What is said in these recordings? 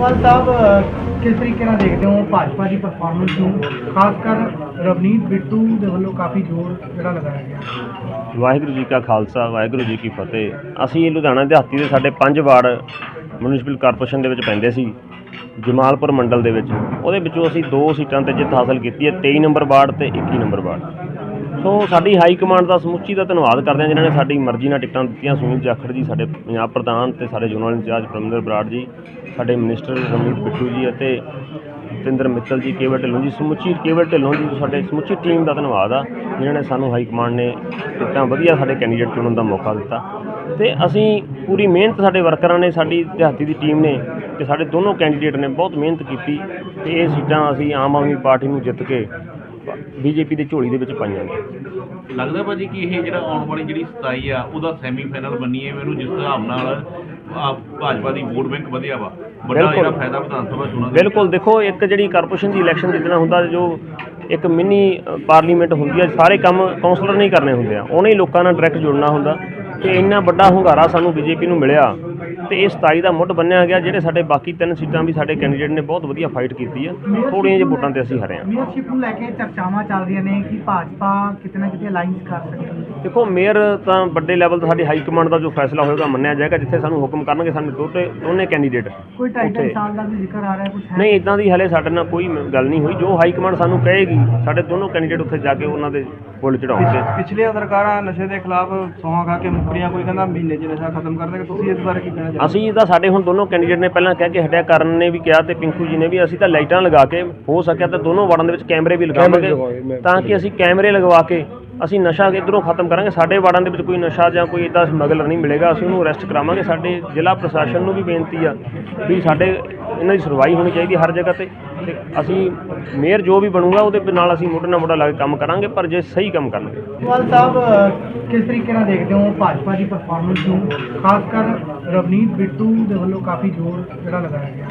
ਸਵਾਲ ਸਾਹਿਬ ਕਿਸ ਤਰੀਕੇ ਨਾਲ ਦੇਖਦੇ ਹੋ ਭਾਜਪਾ ਦੀ ਪਰਫਾਰਮੈਂਸ ਨੂੰ? ਖਾਸ ਕਰ ਰਵਨੀਤ ਬਿੱਟੂ ਦੇ ਵੱਲੋਂ ਕਾਫੀ ਜ਼ੋਰ ਜਿਹੜਾ ਲਗਾਇਆ ਗਿਆ। ਵਾਹਿਗੁਰੂ ਜੀ ਕਾ ਖਾਲਸਾ, ਵਾਹਿਗੁਰੂ ਜੀ ਕੀ ਫਤਿਹ। ਅਸੀਂ ਲੁਧਿਆਣਾ ਦਿਹਾਤੀ ਦੇ ਸਾਡੇ ਪੰਜ ਵਾਰਡ ਮਿਊਨਿਸਪਲ ਕਾਰਪੋਰੇਸ਼ਨ ਦੇ ਵਿੱਚ ਪੈਂਦੇ ਸੀ, ਜਮਾਲਪੁਰ ਮੰਡਲ ਦੇ ਵਿੱਚ। ਉਹਦੇ ਵਿੱਚੋਂ ਅਸੀਂ ਦੋ ਸੀਟਾਂ ਤੇ ਜਿੱਤ ਹਾਸਲ ਕੀਤੀ ਹੈ 23 ਨੰਬਰ ਵਾਰਡ ਤੇ 21 ਨੰਬਰ ਵਾਰਡ। ਸੋ ਸਾਡੀ ਹਾਈ ਕਮਾਂਡ ਦਾ ਸਮੁੱਚੀ ਦਾ ਧੰਨਵਾਦ ਕਰਦੇ ਹਾਂ ਜਿਨ੍ਹਾਂ ਨੇ ਸਾਡੀ ਮਰਜ਼ੀ ਨਾਲ ਟਿਕਟਾਂ ਦਿੱਤੀਆਂ। ਸੁਨੀਲ ਜਾਖੜ ਜੀ, ਸਾਡੇ ਪੰਜਾਬ ਪ੍ਰਧਾਨ ਤੇ ਸਾਡੇ ਜ਼ੋਨਲ ਇੰਚਾਰਜ ਪਰਮਿੰਦਰ ਬਰਾੜ ਜੀ, ਸਾਡੇ ਮਿਨਿਸਟਰ ਰਮਨੀਤ ਬਿੱਟੂ ਜੀ ਅਤੇ ਭੁਪਿੰਦਰ ਮਿੱਤਲ ਜੀ, ਕੇਵਲ ਢਿੱਲੋਂ ਜੀ। ਸਮੁੱਚੀ, ਕੇਵਲ ਢਿੱਲੋਂ ਜੀ, ਸਾਡੇ ਸਮੁੱਚੀ ਟੀਮ ਦਾ ਧੰਨਵਾਦ ਆ। ਜਿਨ੍ਹਾਂ ਨੇ ਸਾਨੂੰ ਹਾਈ ਕਮਾਂਡ ਨੇ ਟਿਕਟਾਂ ਵਧੀਆ ਸਾਡੇ ਕੈਂਡੀਡੇਟ ਚੁਣਨ ਦਾ ਮੌਕਾ ਦਿੱਤਾ। ਤੇ ਅਸੀਂ ਪੂਰੀ ਮਿਹਨਤ ਸਾਡੇ ਵਰਕਰਾਂ ਨੇ, ਸਾਡੀ ਦਿਹਾਤੀ ਦੀ ਟੀਮ ਨੇ ਤੇ ਸਾਡੇ ਦੋਨੋਂ ਕੈਂਡੀਡੇਟ ਨੇ ਬਹੁਤ ਮਿਹਨਤ ਕੀਤੀ ਤੇ ਇਹ ਸੀਟਾਂ ਅਸੀਂ ਆਮ ਆਦਮੀ ਪਾਰਟੀ ਨੂੰ ਜਿੱਤ ਕੇ ਬੀਜੇਪੀ ਦੇ ਝੋਲੀ ਦੇ ਵਿੱਚ ਪਾਈਆਂ ਨੇ ਲੱਗਦਾ ਭਾਜੀ ਕਿ ਇਹ ਜਿਹੜਾ ਆਉਣ ਵਾਲੀ ਜਿਹੜੀ 27 ਆ ਉਹਦਾ ਸੈਮੀਫਾਈਨਲ ਬੰਨੀ ਹੈ ਮੈਨੂੰ ਜਿਸ ਹਿਸਾਬ ਨਾਲ ਆ ਭਾਜਪਾ ਦੀ ਵੋਟ ਬੈਂਕ ਵਧਿਆ ਵਾ ਵੱਡਾ। ਜਿਹੜਾ ਫਾਇਦਾ ਵਿਧਾਨ ਸਭਾ ਚੋਣਾਂ ਬਿਲਕੁਲ ਦੇਖੋ ਇੱਕ ਜਿਹੜੀ ਕਾਰਪੋਰੇਸ਼ਨ ਦੀ ਇਲੈਕਸ਼ਨ ਜਿੱਤਣਾ ਹੁੰਦਾ ਜੋ ਇੱਕ ਮਿੰਨੀ ਪਾਰਲੀਮੈਂਟ ਹੁੰਦੀ ਹੈ ਸਾਰੇ ਕੰਮ ਕਾਉਂਸਲਰ ਨਹੀਂ ਕਰਨੇ ਹੁੰਦੇ ਆ। ਉਹਨੇ ਹੀ ਲੋਕਾਂ ਨਾਲ ਡਾਇਰੈਕਟ ਜੁੜਨਾ ਹੁੰਦਾ ਤੇ ਇੰਨਾ ਵੱਡਾ ਹੁੰਗਾਰਾ ਸਾਨੂੰ ਬੀਜੇਪੀ ਨੂੰ ਮਿਲਿਆ। ਤੇ ਇਹ 27 ਦਾ ਮੁੱਢ ਬੰਨਿਆ ਗਿਆ, ਜਿਹੜੇ ਸਾਡੇ ਬਾਕੀ ਤਿੰਨ ਸੀਟਾਂ ਵੀ ਸਾਡੇ ਕੈਂਡੀਡੇਟ ਨੇ ਬਹੁਤ ਵਧੀਆ ਫਾਈਟ ਕੀਤੀ ਆ। ਥੋੜੀਆਂ ਜਿਹੀ ਵੋਟਾਂ ਤੇ ਅਸੀਂ ਹਰੇ ਹਾਂ। ਮੇਅਰਸ਼ਿਪ ਨੂੰ ਲੈ ਕੇ ਚਰਚਾਵਾਂ ਚੱਲ ਰਹੀਆਂ ਨੇ ਕਿ ਭਾਜਪਾ ਕਿਤੇ ਨਾ ਕਿਤੇ ਅਲਾਈਅੰਸ ਕਰ ਸਕਦੀ ਹੈ। ਦੇਖੋ ਮੇਅਰ ਤਾਂ ਵੱਡੇ ਲੈਵਲ ਤੇ ਸਾਡੀ ਹਾਈ ਕਮਾਂਡ ਦਾ ਜੋ ਫੈਸਲਾ ਹੋਏਗਾ ਮੰਨਿਆ ਜਾਏਗਾ ਜਿੱਥੇ ਸਾਨੂੰ ਹੁਕਮ ਕਰਨਗੇ ਸਾਨੂੰ ਦੋਨੇ ਦੋਨੇ ਕੈਂਡੀਡੇਟ ਕੋਈ ਉੱਥੇ। ਸਾਲ ਦਾ ਵੀ ਜ਼ਿਕਰ ਆ ਰਿਹਾ ਕੁਝ ਹੈ? ਨਹੀਂ ਇਦਾਂ ਦੀ ਹਲੇ ਸਾਡੇ ਨਾਲ ਕੋਈ ਗੱਲ ਨਹੀਂ ਹੋਈ। ਜੋ ਹਾਈ ਕਮਾਂਡ ਸਾਨੂੰ ਕਹੇਗੀ ਸਾਡੇ ਦੋਨੋਂ ਕੈਂਡੀਡੇਟ ਉੱਥੇ ਜਾ ਕੇ ਉਹਨਾਂ ਦੇ ਬੁੱਲ ਚੜਾਉਣਗੇ ਪਿਛਲੀਆਂ ਸਰਕਾਰਾਂ ਨਸ਼ੇ ਦੇ ਖਿਲਾਫ ਸੌਹਾਂ ਖਾ ਕੇ ਮੁੱਕਰੀਆਂ ਕੋਈ ਕਹਿੰਦਾ ਮਹੀਨੇ 'ਚ ਨਸ਼ਾ ਖਤਮ ਕਰ ਦੇਗਾ ਤੁਸੀਂ ਇਸ ਬਾਰੇ ਕੀ ਕਹਿਣਾ ਚਾਹੁੰਦੇ ਅਸੀਂ ਤਾਂ ਸਾਡੇ ਹੁਣ ਦੋਨੋਂ ਕੈਂਡੀਡੇਟ ਨੇ ਪਹਿਲਾਂ ਕਹਿ ਕੇ ਹਟਿਆ ਕਰਨ ਨੇ ਵੀ ਕਿਹਾ ਤੇ ਪਿੰਕੂ ਜੀ ਨੇ ਵੀ ਅਸੀਂ ਤਾਂ ਲਾਈਟਾਂ ਲਗਾ ਕੇ ਹੋ ਸਕਿਆ ਤਾਂ ਦੋਨੋਂ ਵਾਰਡਾਂ ਦੇ ਵਿੱਚ ਕੈਮਰੇ ਵੀ ਲਗਾਵਾਂਗੇ ਤਾਂ ਕਿ ਅਸੀਂ ਕੈਮਰੇ ਲਗਵਾ ਕੇ ਅਸੀਂ ਨਸ਼ਾ ਇਧਰੋਂ ਖਤਮ ਕਰਾਂਗੇ। ਸਾਡੇ ਵਾਰਡਾਂ ਦੇ ਵਿੱਚ ਕੋਈ ਨਸ਼ਾ ਜਾਂ ਕੋਈ ਇਦਾਂ ਸਮਗਲਰ ਨਹੀਂ ਮਿਲੇਗਾ। ਅਸੀਂ ਉਹਨੂੰ ਅਰੈਸਟ ਕਰਾਵਾਂਗੇ। ਸਾਡੇ ਜ਼ਿਲ੍ਹਾ ਪ੍ਰਸ਼ਾਸਨ ਨੂੰ ਵੀ ਬੇਨਤੀ ਆ ਵੀ ਸਾਡੇ ਇਹਨਾਂ ਦੀ ਸੁਣਵਾਈ ਹੋਣੀ ਚਾਹੀਦੀ ਹਰ ਜਗ੍ਹਾ ਤੇ। ਤੇ ਅਸੀਂ ਮੇਅਰ ਜੋ ਵੀ ਬਣੂਗਾ ਉਹਦੇ ਨਾਲ ਅਸੀਂ ਮੋਢੇ ਨਾਲ ਮੋਢਾ ਲਾ ਕੇ ਕੰਮ ਕਰਾਂਗੇ ਪਰ ਜੇ ਸਹੀ ਕੰਮ ਕਰਨਗੇ। ਸਾਹਿਬ ਕਿਸ ਤਰੀਕੇ ਨਾਲ ਦੇਖਦੇ ਹੋ ਭਾਜਪਾ ਦੀ ਪਰਫਾਰਮੈਂਸ ਨੂੰ? ਖਾਸ ਕਰ ਰਵਨੀਤ ਬਿੱਟੂ ਦੇ ਵੱਲੋਂ ਕਾਫੀ ਜ਼ੋਰ ਜਿਹੜਾ ਲਗਾਇਆ ਗਿਆ।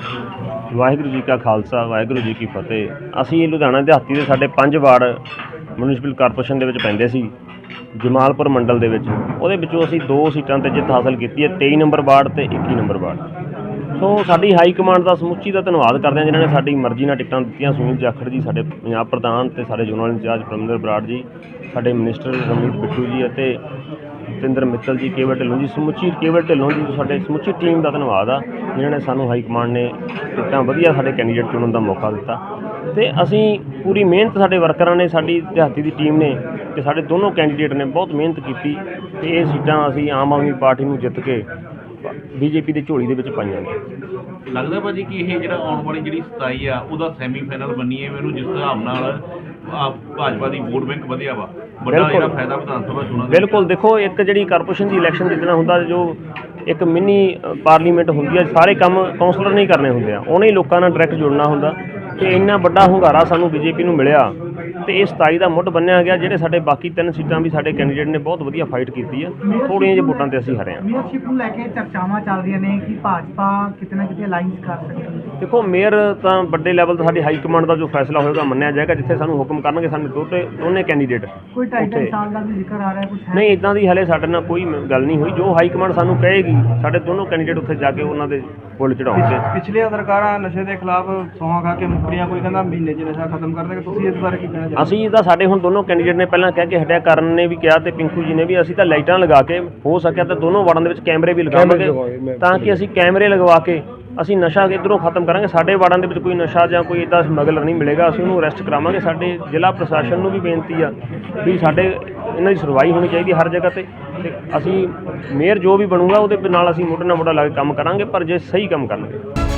ਵਾਹਿਗੁਰੂ ਜੀ ਕਾ ਖਾਲਸਾ ਵਾਹਿਗੁਰੂ ਜੀ ਕੀ ਫਤਿਹ। ਅਸੀਂ ਲੁਧਿਆਣਾ ਦਿਹਾਤੀ ਦੇ ਸਾਡੇ ਪੰਜ ਵਾਰਡ ਮਿਊਨਿਸਪਲ ਕਾਰਪੋਰੇਸ਼ਨ ਦੇ ਵਿੱਚ ਪੈਂਦੇ ਸੀ, ਜਮਾਲਪੁਰ ਮੰਡਲ ਦੇ ਵਿੱਚ। ਉਹਦੇ ਵਿੱਚੋਂ ਅਸੀਂ ਦੋ ਸੀਟਾਂ ਤੇ ਜਿੱਤ ਹਾਸਲ ਕੀਤੀ ਹੈ 23 ਨੰਬਰ ਵਾਰਡ ਤੇ 21 ਨੰਬਰ ਵਾਰਡ। ਸੋ ਸਾਡੀ ਹਾਈ ਕਮਾਂਡ ਦਾ ਸਮੁੱਚੀ ਦਾ ਧੰਨਵਾਦ ਕਰਦੇ ਹਾਂ ਜਿਨ੍ਹਾਂ ਨੇ ਸਾਡੀ ਮਰਜ਼ੀ ਨਾਲ ਟਿਕਟਾਂ ਦਿੱਤੀਆਂ। ਸੁਨੀਲ ਜਾਖੜ ਜੀ, ਸਾਡੇ ਪੰਜਾਬ ਪ੍ਰਧਾਨ ਤੇ ਸਾਡੇ ਜ਼ੋਨਲ ਇੰਚਾਰਜ ਪਰਮਿੰਦਰ ਬਰਾੜ ਜੀ, ਸਾਡੇ ਮਿਨਿਸਟਰ ਰਮਨੀਤ ਬਿੱਟੂ ਜੀ ਅਤੇ ਭੁਪਿੰਦਰ ਮਿੱਤਲ ਜੀ, ਕੇਵਲ ਢਿੱਲੋਂ ਜੀ। ਸਮੁੱਚੀ, ਕੇਵਲ ਢਿੱਲੋਂ ਜੀ, ਸਾਡੇ ਸਮੁੱਚੀ ਟੀਮ ਦਾ ਧੰਨਵਾਦ ਆ, ਜਿਨ੍ਹਾਂ ਨੇ ਸਾਨੂੰ ਹਾਈ ਕਮਾਂਡ ਨੇ ਟਿਕਟਾਂ ਵਧੀਆ ਸਾਡੇ ਕੈਂਡੀਡੇਟ ਚੁਣਨ ਦਾ ਮੌਕਾ ਦਿੱਤਾ। ਤੇ ਅਸੀਂ ਪੂਰੀ ਮਿਹਨਤ ਸਾਡੇ ਵਰਕਰਾਂ ਨੇ ਸਾਡੀ ਦਿਹਾਤੀ ਦੀ ਟੀਮ ਨੇ ਤੇ ਸਾਡੇ ਦੋਨੋਂ ਕੈਂਡੀਡੇਟ ਨੇ ਬਹੁਤ ਮਿਹਨਤ ਕੀਤੀ ਤੇ ਇਹ ਸੀਟਾਂ ਅਸੀਂ ਆਮ ਆਦਮੀ ਪਾਰਟੀ ਨੂੰ ਜਿੱਤ ਕੇ ਬੀਜੇਪੀ ਦੇ ਝੋਲੀ ਦੇ ਵਿੱਚ ਪਾਈਆਂ ਨੇ। ਲੱਗਦਾ ਭਾਜੀ ਕਿ ਇਹ ਜਿਹੜਾ ਆਉਣ ਵਾਲੀ ਜਿਹੜੀ 27 ਆ ਉਹਦਾ ਸੈਮੀਫਾਈਨਲ ਬੰਨੀ ਹੈ ਮੈਨੂੰ ਜਿਸ ਹਿਸਾਬ ਨਾਲ ਭਾਜਪਾ ਦੀ ਵੋਟ ਬੈਂਕ ਵਧਿਆ ਵਾ ਬਿਲਕੁਲ। ਜਿਹੜਾ ਫਾਇਦਾ ਵਿਧਾਨ ਸਭਾ ਚੋਣਾਂ ਬਿਲਕੁਲ ਦੇਖੋ ਇੱਕ ਜਿਹੜੀ ਕਾਰਪੋਰੇਸ਼ਨ ਦੀ ਇਲੈਕਸ਼ਨ ਜਿੱਤਣਾ ਹੁੰਦਾ ਜੋ ਇੱਕ ਮਿੰਨੀ ਪਾਰਲੀਮੈਂਟ ਹੁੰਦੀ ਹੈ ਸਾਰੇ ਕੰਮ ਕਾਉਂਸਲਰ ਨਹੀਂ ਕਰਨੇ ਹੁੰਦੇ ਆ ਉਹਨੇ ਹੀ ਲੋਕਾਂ ਨਾਲ ਡਾਇਰੈਕਟ ਜੁੜਨਾ ਹੁੰਦਾ। ਤੇ ਇੰਨਾ ਵੱਡਾ ਹੁੰਗਾਰਾ ਸਾਨੂੰ ਬੀਜੇਪੀ ਨੂੰ ਮਿਲਿਆ ਤੇ ਇਹ 27 ਦਾ ਮੁੱਢ ਬੰਨਿਆ ਗਿਆ, ਜਿਹੜੇ ਸਾਡੇ ਬਾਕੀ ਤਿੰਨ ਸੀਟਾਂ ਵੀ ਸਾਡੇ ਕੈਂਡੀਡੇਟ ਨੇ ਬਹੁਤ ਵਧੀਆ ਫਾਈਟ ਕੀਤੀ ਆ। ਥੋੜੀਆਂ ਜਿਹੀ ਵੋਟਾਂ ਤੇ ਅਸੀਂ ਹਾਰੇ ਹਾਂ। ਮੇਅਰਸ਼ਿਪ ਨੂੰ ਲੈ ਕੇ ਚਰਚਾਵਾਂ ਚੱਲ ਰਹੀਆਂ ਨੇ ਕਿ ਭਾਜਪਾ ਕਿਤੇ ਨਾ ਕਿਤੇ ਅਲਾਈਅੰਸ ਕਰ ਸਕਦੀ ਹੈ। ਦੇਖੋ ਮੇਅਰ ਤਾਂ ਵੱਡੇ ਲੈਵਲ ਤੇ ਸਾਡੀ ਹਾਈ ਕਮਾਂਡ ਦਾ ਜੋ ਫੈਸਲਾ ਹੋਏਗਾ ਮੰਨਿਆ ਜਾਏਗਾ ਜਿੱਥੇ ਸਾਨੂੰ ਹੁਕਮ ਕਰਨਗੇ ਸਾਨੂੰ ਦੋਨੇ ਦੋਨੇ ਕੈਂਡੀਡੇਟ ਕੋਈ। ਸਾਲ ਦਾ ਵੀ ਜ਼ਿਕਰ ਆ ਰਿਹਾ ਕੁਝ ਹੈ? ਨਹੀਂ ਇਦਾਂ ਦੀ ਹਲੇ ਸਾਡੇ ਨਾਲ ਕੋਈ ਗੱਲ ਨਹੀਂ ਹੋਈ। ਜੋ ਹਾਈ ਕਮਾਂਡ ਸਾਨੂੰ ਕਹੇਗੀ ਸਾਡੇ ਦੋਨੋਂ ਕੈਂਡੀਡੇਟ ਉੱਥੇ ਜਾ ਕੇ ਉਹਨਾਂ ਦੇ ਬੁੱਲ ਚੜਾਉਣਗੇ ਪਿਛਲੀਆਂ ਸਰਕਾਰਾਂ ਨਸ਼ੇ ਦੇ ਖਿਲਾਫ ਸੌਹਾਂ ਖਾ ਕੇ ਮੁੱਕਰੀਆਂ ਕੋਈ ਕਹਿੰਦਾ ਮਹੀਨੇ 'ਚ ਨਸ਼ਾ ਖਤਮ ਕਰ ਦੇਗਾ। ਤੁਸੀਂ ਇਸ ਬਾਰੇ ਕੀ ਕਹਿਣਾ ਚਾਹੁੰਦੇ ਅਸੀਂ ਤਾਂ ਸਾਡੇ ਹੁਣ ਦੋਨੋਂ ਕੈਂਡੀਡੇਟ ਨੇ ਪਹਿਲਾਂ ਕਹਿ ਕੇ ਹਟਿਆ ਕਰਨ ਨੇ ਵੀ ਕਿਹਾ ਤੇ ਪਿੰਕੂ ਜੀ ਨੇ ਵੀ ਅਸੀਂ ਤਾਂ ਲਾਈਟਾਂ ਲਗਾ ਕੇ ਹੋ ਸਕਿਆ ਤਾਂ ਦੋਨੋਂ ਵਾਰਡਾਂ ਦੇ ਵਿੱਚ ਕੈਮਰੇ ਵੀ ਲਗਾਵਾਂਗੇ ਤਾਂ ਕਿ ਅਸੀਂ ਕੈਮਰੇ ਲਗਵਾ ਕੇ ਅਸੀਂ ਨਸ਼ਾ ਇਧਰੋਂ ਖਤਮ ਕਰਾਂਗੇ। ਸਾਡੇ ਵਾਰਡਾਂ ਦੇ ਵਿੱਚ ਕੋਈ ਨਸ਼ਾ ਜਾਂ ਕੋਈ ਇਦਾਂ ਸਮਗਲਰ ਨਹੀਂ ਮਿਲੇਗਾ। ਅਸੀਂ ਉਹਨੂੰ ਅਰੈਸਟ ਕਰਾਵਾਂਗੇ। ਸਾਡੇ ਜ਼ਿਲ੍ਹਾ ਪ੍ਰਸ਼ਾਸਨ ਨੂੰ ਵੀ ਬੇਨਤੀ ਆ ਵੀ ਸਾਡੇ ਇਹਨਾਂ ਦੀ ਸੁਣਵਾਈ ਹੋਣੀ ਚਾਹੀਦੀ ਹਰ ਜਗ੍ਹਾ ਤੇ। ਤੇ ਅਸੀਂ ਮੇਅਰ ਜੋ ਵੀ ਬਣੂਗਾ ਉਹਦੇ ਨਾਲ ਅਸੀਂ ਮੋਢੇ ਨਾਲ ਮੋਢਾ ਲਾ ਕੇ ਕੰਮ ਕਰਾਂਗੇ, ਪਰ ਜੇ ਸਹੀ ਕੰਮ ਕਰਨਗੇ।